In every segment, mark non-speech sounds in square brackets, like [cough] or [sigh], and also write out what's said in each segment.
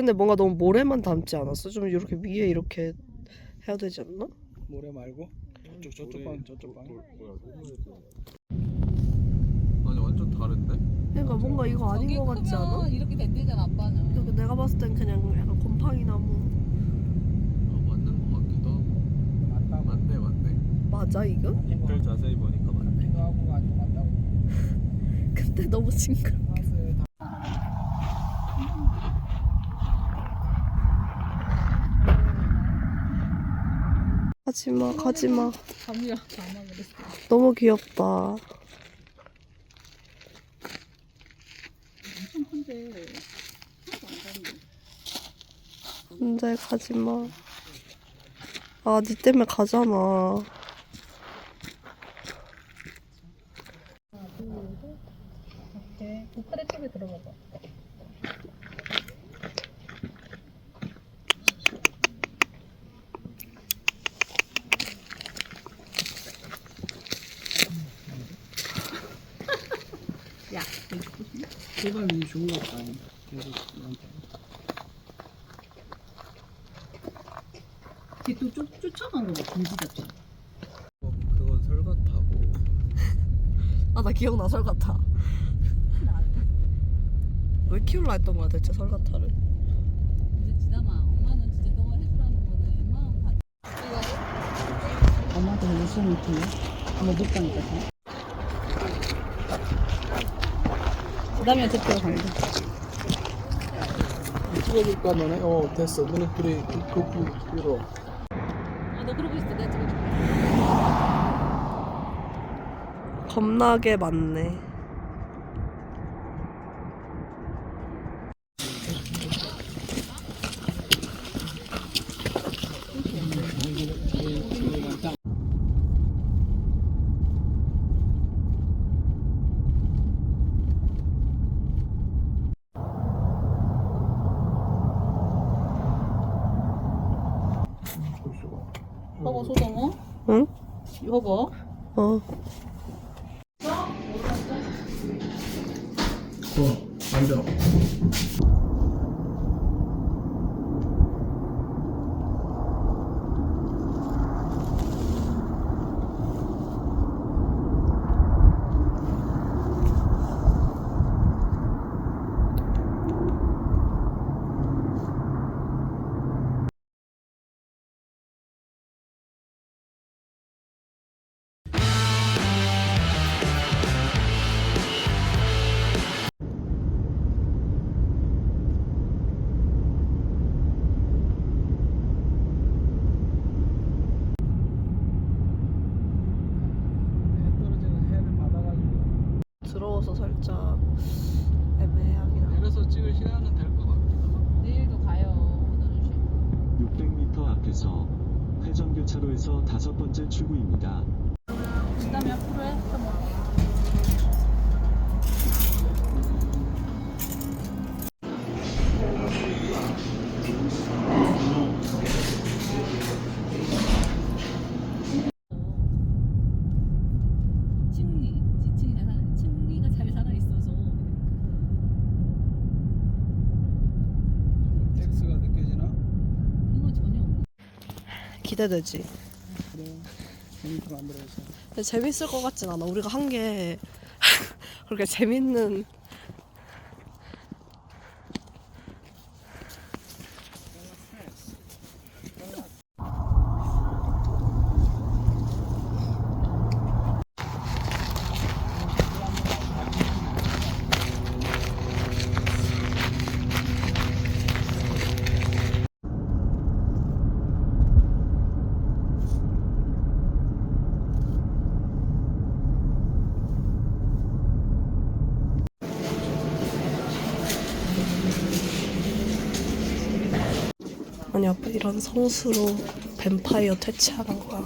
근데 뭔가 너무 모래만 담지 않았어? 좀 이렇게 위에 이렇게 해야 되지 않나? 모래 말고? 저쪽 저쪽 방 저쪽 방. 아니 완전 다른데? 그러니까 뭔가 이거 아닌 것 같지 않아? 이렇게 된대잖아 아빠는 그리고 내가 봤을 땐 그냥 약간 곰팡이 나무. 아 맞는 것 같기도 하고. 맞다고. 맞네 맞네. 맞아 이거? 댓글 자세히 보니까 맞네. 이거 하고 아니고 맞다고. [laughs] 근데 너무 징그러 가스 다 가지마 가지마. 감이야 감아 그랬어. 너무 귀엽다. 엄청 큰데. 근데 가지마. 아 니 때문에 가잖아 오케이 도파리 쪽에 들어가봐 야 제발 이 좋은 거 같다 계속 나한테. 걔또 쫓아간 거봐 김치 자체. 어, 그건 설 같다고. [laughs] 아 나 기억나 설가타. [laughs] 왜 키울라 했던 거야 대체 설가타를? 근데 지담아 엄마는 진짜 너가 해주라는 거는 웬만하면 다 엄마도 무슨 느낌이야? 엄마 못 가니까. 그다음에 대표가 간다 찍어줄까 너네? 어 됐어. 너네 둘이 그 위로 아너 그러고 있어 내가 찍어줄게. 겁나게 많네 봐봐 소정어 응? 이거 봐. 어? 어 앉아 차로에서 다섯 번째 출구입니다. 기대되지. 그래 재밌게 만들어서 근데 재밌을 것 같진 않아. 우리가 한 게 [laughs] 그렇게 재밌는 아니 아빠 이런 성수로 뱀파이어 퇴치하는 거야.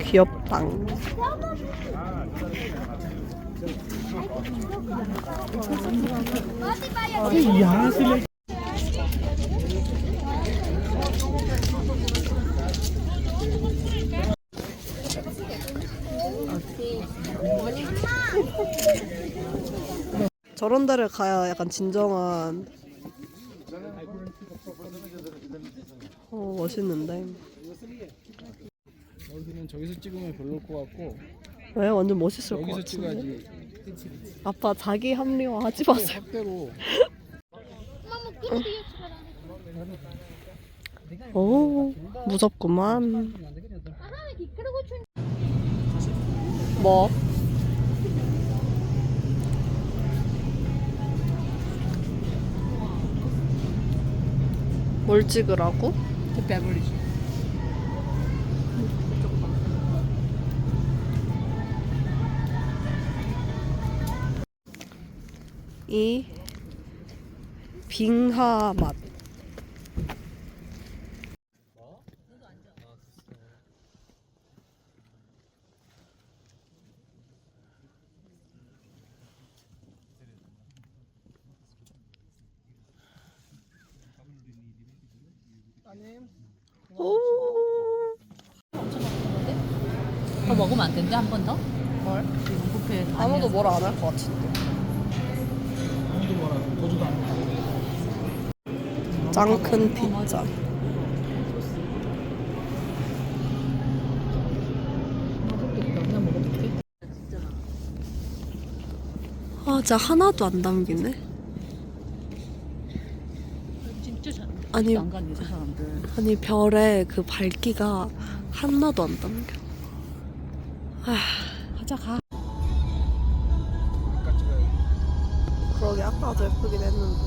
귀엽당. 저런 데를 가야 약간 진정한 어 멋있는데. 여기는 저기서 찍으면 별로일 것 같고 왜? 완전 멋있을 것 여기서 같은데? 찍어야지 아빠 자기 합리화 하지 마세요 확대로 오 무섭구만 뭐? 뭘 찍으라고? 베버리지. 이 빙하 맛 오. 더 먹으면 안 된대 한 번 더? 뭘? 아무도 뭐라 안할 것 같은데. 짱큰 피자. 아, 진짜 하나도 안 담기네. 아니. 아니 별의 그 밝기가 하나도 안 담겨. 아, 가자 가. 아까도 예쁘긴 했는데.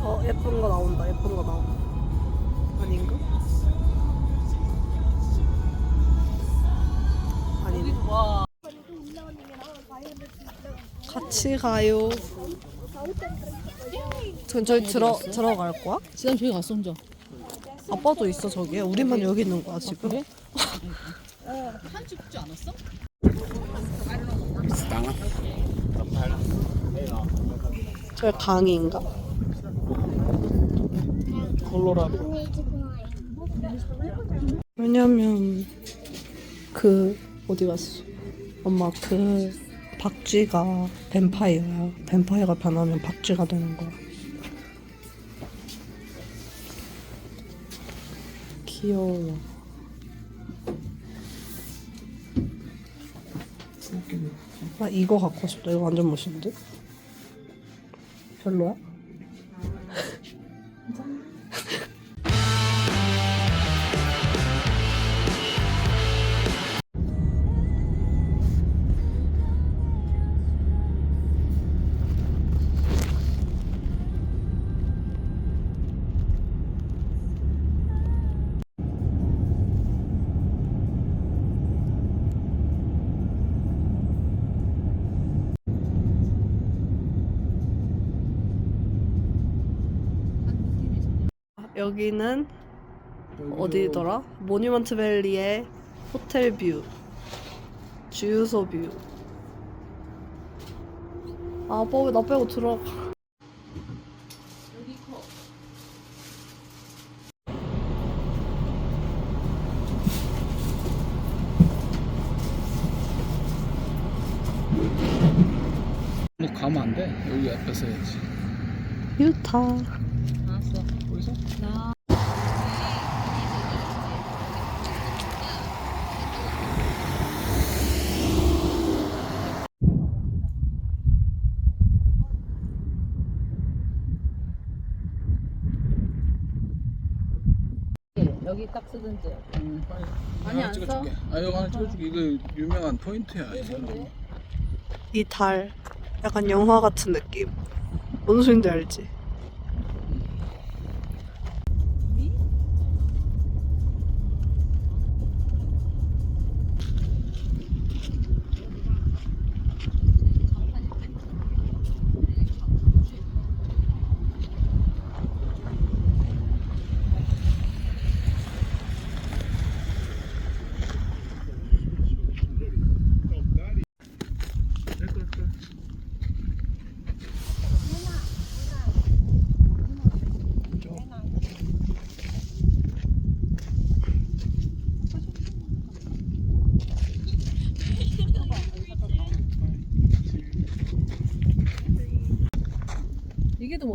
어, 예쁜 거 나온다. 예쁜 거 나온다. 아닌가? 아니네. 와. 같이 가요. 전 저기 들어 들어갈 거야? 지금 저기 갔어 혼자. 아빠도 있어 저기에. 우리만 여기 있는 거야 지금. 그래? [laughs] 한 찍지 않았어? 저 강인가? 콜로라도 왜냐면 그 어디 갔어? 엄마 그 박쥐가 뱀파이어야. 뱀파이어가 변하면 박쥐가 되는 거야. 귀여워. 나 이거 갖고 싶다. 이거 완전 멋있는데? 별로야? 여기는 어디더라? 모니먼트 밸리의 호텔 뷰 주유소 뷰. 아, 아빠 왜나 빼고 들어가. 뭐 가면 안 돼? 여기 앞에서 해야지. 유타 알았어. 거기서? 나. 여기 딱 쓰든지. 응, 빨리. 많이 안 써? 찍어줄게. 아, 이거 하나 찍어줄게. 이거 유명한 포인트야. 이 사람. 이 달 약간 영화 같은 느낌. 뭔 소린지 알지?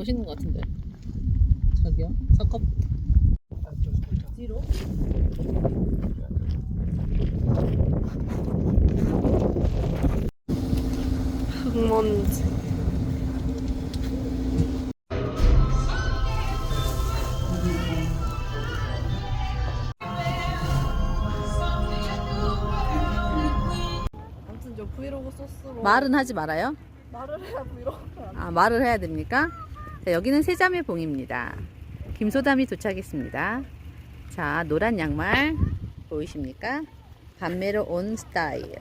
멋있는 것 같은데. 저기요? 잠깐. 뒤로? 흙먼지. 아무튼 저 브이로그 소스로 말은 하지 말아요. 말을 해야 브이로그 아, 말을 해야 됩니까? 자, 여기는 세자매 봉입니다. 김소담이 도착했습니다. 자, 노란 양말 보이십니까? 밤매로 온 스타일.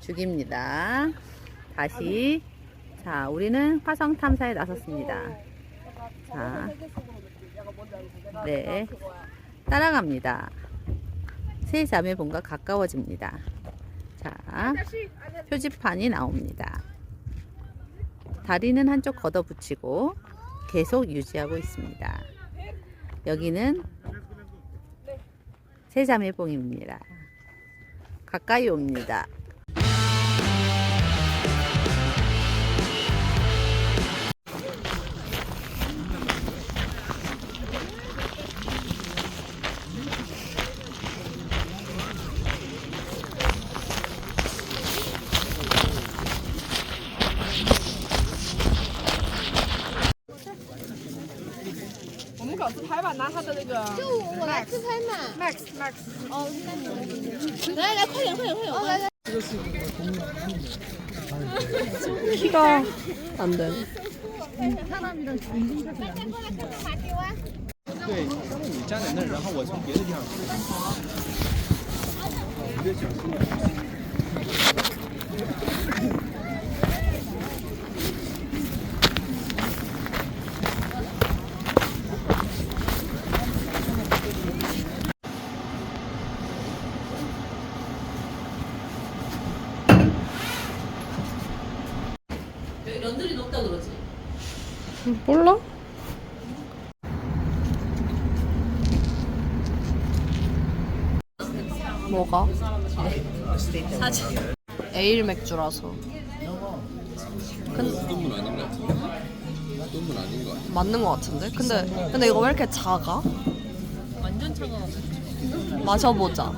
죽입니다. 다시. 자, 우리는 화성 탐사에 나섰습니다. 자, 네. 따라갑니다. 세 자매 봉과 가까워집니다. 자, 표지판이 나옵니다. 다리는 한쪽 걷어붙이고 계속 유지하고 있습니다. 여기는 세자매봉입니다. 가까이 옵니다. Max Max，哦，那你们来来，快点快点快点！哦来。对，你站在那儿，然后我从别的地方。 몰라? 뭐가? 사진. 에일 맥주라서 수돗물 아닌? 수돗물 아닌. 맞는 것 같은데? 근데 근데 이거 왜 이렇게 작아? 완전 차가워. 마셔보자.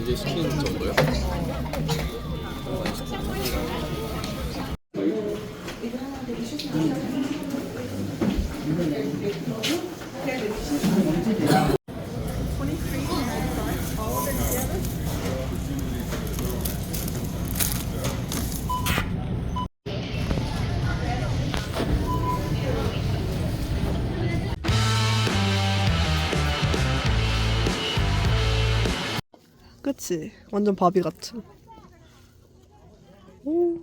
이게 시키는 정도야? 그치? 완전 바비 같은. 오,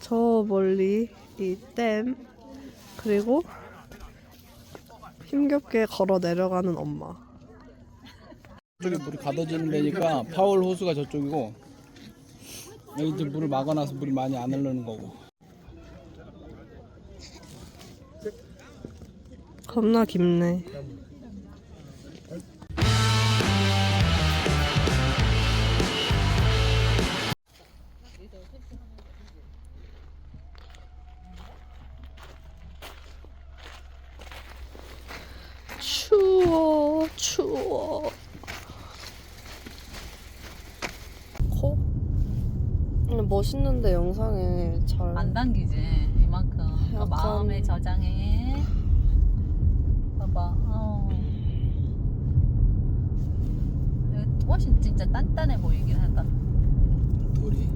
저 멀리 이 댐, 그리고 힘겹게 걸어 내려가는 엄마. 저쪽에 물이 가둬지는 데니까 파울 호수가 저쪽이고 여기 이제 물을 막아놔서 물이 많이 안 흐르는 거고. 겁나 깊네. 추워. 코? 멋있는데 영상에 잘. 안 당기지, 이만큼. 그러니까 약간... 마음에 저장해. 봐봐. 어. 훨씬 진짜 단단해 보이긴 하다. 돌이?